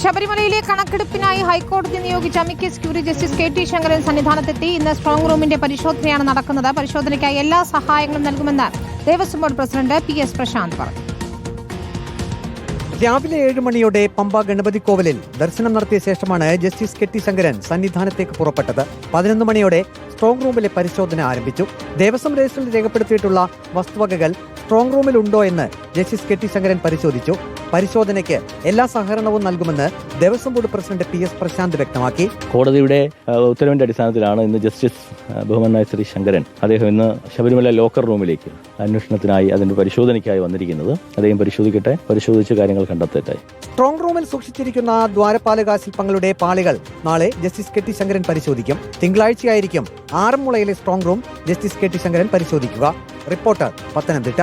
ശബരിമലയിലെ കണക്കെടുപ്പിനായി ഹൈക്കോടതി നിയോഗിച്ച amicus curiae justice K T Sankaran സന്നിധാനത്തെത്തി. ഇന്ന് സ്ട്രോങ് റൂമിന്റെ പരിശോധനയാണ് നടക്കുന്നത്. പരിശോധനയ്ക്കായി എല്ലാ സഹായങ്ങളും നൽകുമെന്ന് Devaswom board president P S Prashanth പറഞ്ഞു. രാവിലെ ഏഴ് മണിയോടെ പമ്പ ഗണപതി കോവിലിൽ ദർശനം നടത്തിയ ശേഷമാണ് ജസ്റ്റിസ് കെ ടി ശങ്കരൻ സന്നിധാനത്തേക്ക് പുറപ്പെട്ടത്. പതിനൊന്ന് മണിയോടെ സ്ട്രോങ് റൂമിലെ പരിശോധന ആരംഭിച്ചു. ദേവസ്വം രജിസ്റ്ററിൽ രേഖപ്പെടുത്തിയിട്ടുള്ള വസ്തുവകകൾ സ്ട്രോങ് റൂമിൽ ഉണ്ടോ എന്ന് ജസ്റ്റിസ് കെ ടി ശങ്കരൻ പരിശോധിച്ചു. പരിശോധനയ്ക്ക് എല്ലാ സഹകരണവും നൽകുമെന്ന് Devaswom board president P S Prashanth വ്യക്തമാക്കി. കോടതിയുടെ ഉത്തരവിന്റെ അടിസ്ഥാനത്തിലാണ് ഇന്ന് ജസ്റ്റിസ് ബഹുമൻ ബഹുമാനായ ശ്രീ ശങ്കരൻ അദ്ദേഹം ഇന്ന് ശബരിമല ലോക്കർ റൂമിലേക്ക് അന്വേഷണത്തിനായി അതിന്റെ പരിശോധനയ്ക്കായി വന്നിരിക്കുന്നത്. അദ്ദേഹം പരിശോധിക്കട്ടെ പരിശോധിച്ച് കാര്യങ്ങൾ കണ്ടെത്തട്ടെ. സ്ട്രോങ് റൂമിൽ സൂക്ഷിച്ചിരിക്കുന്ന ദ്വാരപാലക ശില്പങ്ങളുടെ പാളികൾ നാളെ ജസ്റ്റിസ് കെ ടി ശങ്കരൻ പരിശോധിക്കും. തിങ്കളാഴ്ചയായിരിക്കും ആറന്മുളയിലെ strong room justice K T Sankaran പരിശോധിക്കുക. റിപ്പോർട്ടർ പത്തനംതിട്ട.